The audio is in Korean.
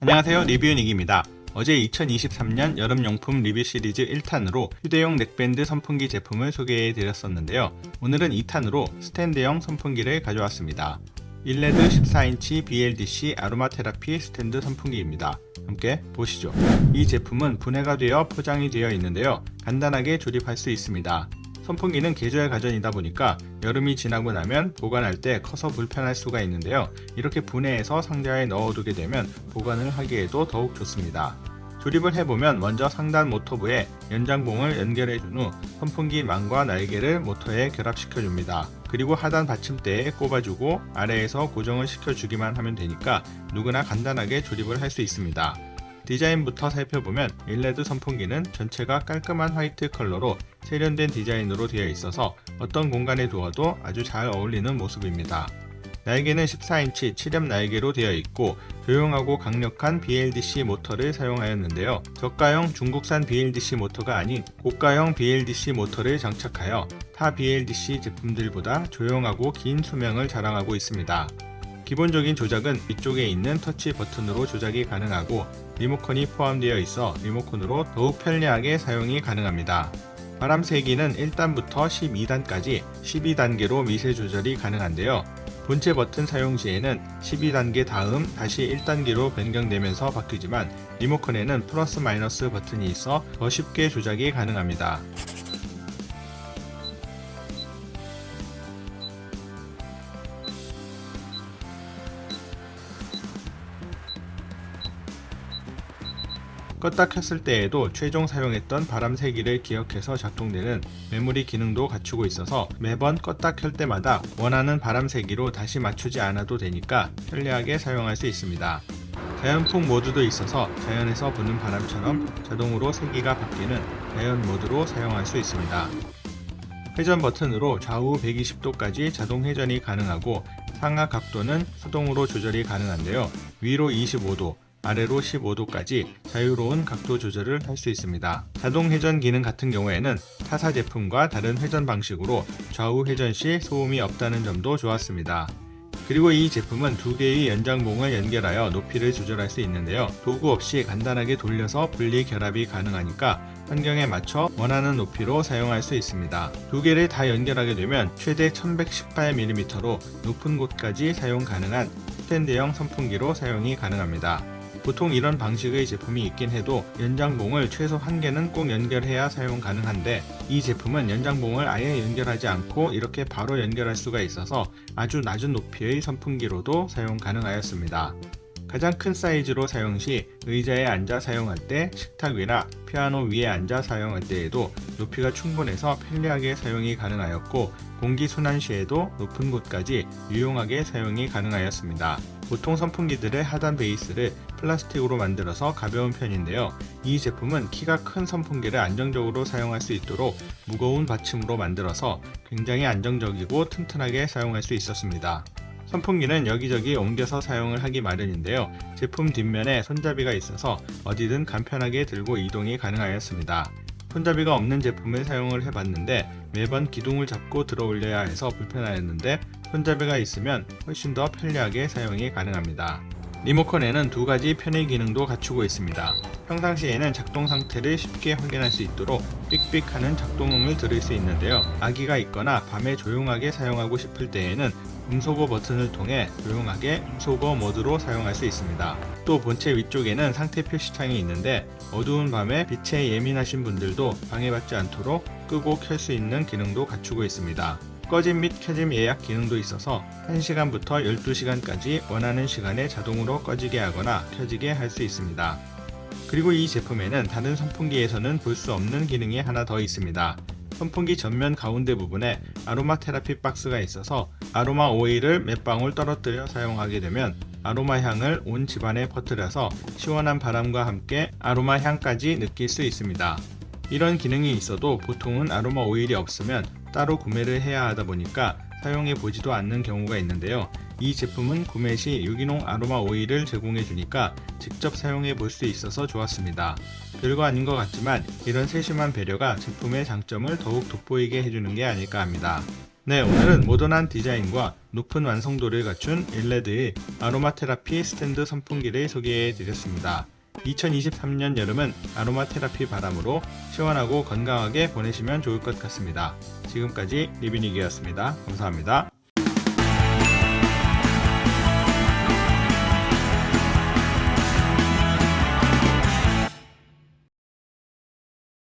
안녕하세요 리뷰닉입니다. 어제 2023년 여름용품 리뷰 시리즈 1탄으로 휴대용 넥밴드 선풍기 제품을 소개해 드렸었는데요. 오늘은 2탄으로 스탠드형 선풍기를 가져왔습니다. 일레드 14인치 BLDC 아로마 테라피 스탠드 선풍기입니다. 함께 보시죠. 이 제품은 분해가 되어 포장이 되어 있는데요. 간단하게 조립할 수 있습니다. 선풍기는 계절 가전이다 보니까 여름이 지나고 나면 보관할 때 커서 불편할 수가 있는데요. 이렇게 분해해서 상자에 넣어두게 되면 보관을 하기에도 더욱 좋습니다. 조립을 해보면 먼저 상단 모터부에 연장봉을 연결해준 후 선풍기 망과 날개를 모터에 결합시켜줍니다. 그리고 하단 받침대에 꼽아주고 아래에서 고정을 시켜주기만 하면 되니까 누구나 간단하게 조립을 할 수 있습니다. 디자인부터 살펴보면 일레드 선풍기는 전체가 깔끔한 화이트 컬러로 세련된 디자인으로 되어 있어서 어떤 공간에 두어도 아주 잘 어울리는 모습입니다. 날개는 14인치 7엽 날개로 되어 있고 조용하고 강력한 BLDC 모터를 사용하였는데요. 저가형 중국산 BLDC 모터가 아닌 고가형 BLDC 모터를 장착하여 타 BLDC 제품들보다 조용하고 긴 수명을 자랑하고 있습니다. 기본적인 조작은 위쪽에 있는 터치 버튼으로 조작이 가능하고 리모컨이 포함되어 있어 리모컨으로 더욱 편리하게 사용이 가능합니다. 바람 세기는 1단부터 12단까지 12단계로 미세 조절이 가능한데요. 본체 버튼 사용 시에는 12단계 다음 다시 1단계로 변경되면서 바뀌지만 리모컨에는 플러스 마이너스 버튼이 있어 더 쉽게 조작이 가능합니다. 껐다 켰을 때에도 최종 사용했던 바람 세기를 기억해서 작동되는 메모리 기능도 갖추고 있어서 매번 껐다 켤 때마다 원하는 바람 세기로 다시 맞추지 않아도 되니까 편리하게 사용할 수 있습니다. 자연풍 모드도 있어서 자연에서 부는 바람처럼 자동으로 세기가 바뀌는 자연 모드로 사용할 수 있습니다. 회전 버튼으로 좌우 120도까지 자동 회전이 가능하고 상하 각도는 수동으로 조절이 가능한데요. 위로 25도, 아래로 15도까지 자유로운 각도 조절을 할 수 있습니다. 자동 회전 기능 같은 경우에는 타사 제품과 다른 회전 방식으로 좌우 회전 시 소음이 없다는 점도 좋았습니다. 그리고 이 제품은 두 개의 연장봉을 연결하여 높이를 조절할 수 있는데요. 도구 없이 간단하게 돌려서 분리 결합이 가능하니까 환경에 맞춰 원하는 높이로 사용할 수 있습니다. 두 개를 다 연결하게 되면 최대 1118mm로 높은 곳까지 사용 가능한 스탠드형 선풍기로 사용이 가능합니다. 보통 이런 방식의 제품이 있긴 해도 연장봉을 최소 한 개는 꼭 연결해야 사용 가능한데 이 제품은 연장봉을 아예 연결하지 않고 이렇게 바로 연결할 수가 있어서 아주 낮은 높이의 선풍기로도 사용 가능하였습니다. 가장 큰 사이즈로 사용 시 의자에 앉아 사용할 때 식탁 위나 피아노 위에 앉아 사용할 때에도 높이가 충분해서 편리하게 사용이 가능하였고 공기 순환 시에도 높은 곳까지 유용하게 사용이 가능하였습니다. 보통 선풍기들의 하단 베이스를 플라스틱으로 만들어서 가벼운 편인데요. 이 제품은 키가 큰 선풍기를 안정적으로 사용할 수 있도록 무거운 받침으로 만들어서 굉장히 안정적이고 튼튼하게 사용할 수 있었습니다. 선풍기는 여기저기 옮겨서 사용을 하기 마련인데요. 제품 뒷면에 손잡이가 있어서 어디든 간편하게 들고 이동이 가능하였습니다. 손잡이가 없는 제품을 사용을 해봤는데 매번 기둥을 잡고 들어 올려야 해서 불편하였는데 손잡이가 있으면 훨씬 더 편리하게 사용이 가능합니다. 리모컨에는 두 가지 편의 기능도 갖추고 있습니다. 평상시에는 작동 상태를 쉽게 확인할 수 있도록 삑삑하는 작동음을 들을 수 있는데요. 아기가 있거나 밤에 조용하게 사용하고 싶을 때에는 음소거 버튼을 통해 조용하게 음소거 모드로 사용할 수 있습니다. 또 본체 위쪽에는 상태 표시창이 있는데 어두운 밤에 빛에 예민하신 분들도 방해받지 않도록 끄고 켤 수 있는 기능도 갖추고 있습니다. 꺼짐 및 켜짐 예약 기능도 있어서 1시간부터 12시간까지 원하는 시간에 자동으로 꺼지게 하거나 켜지게 할 수 있습니다. 그리고 이 제품에는 다른 선풍기에서는 볼 수 없는 기능이 하나 더 있습니다. 선풍기 전면 가운데 부분에 아로마 테라피 박스가 있어서 아로마 오일을 몇 방울 떨어뜨려 사용하게 되면 아로마 향을 온 집안에 퍼뜨려서 시원한 바람과 함께 아로마 향까지 느낄 수 있습니다. 이런 기능이 있어도 보통은 아로마 오일이 없으면 따로 구매를 해야 하다 보니까 사용해 보지도 않는 경우가 있는데요. 이 제품은 구매 시 유기농 아로마 오일을 제공해 주니까 직접 사용해 볼 수 있어서 좋았습니다. 별거 아닌 것 같지만 이런 세심한 배려가 제품의 장점을 더욱 돋보이게 해주는 게 아닐까 합니다. 네, 오늘은 모던한 디자인과 높은 완성도를 갖춘 일레드의 아로마 테라피 스탠드 선풍기를 소개해 드렸습니다. 2023년 여름은 아로마 테라피 바람으로 시원하고 건강하게 보내시면 좋을 것 같습니다. 지금까지 리비닉이었습니다. 감사합니다.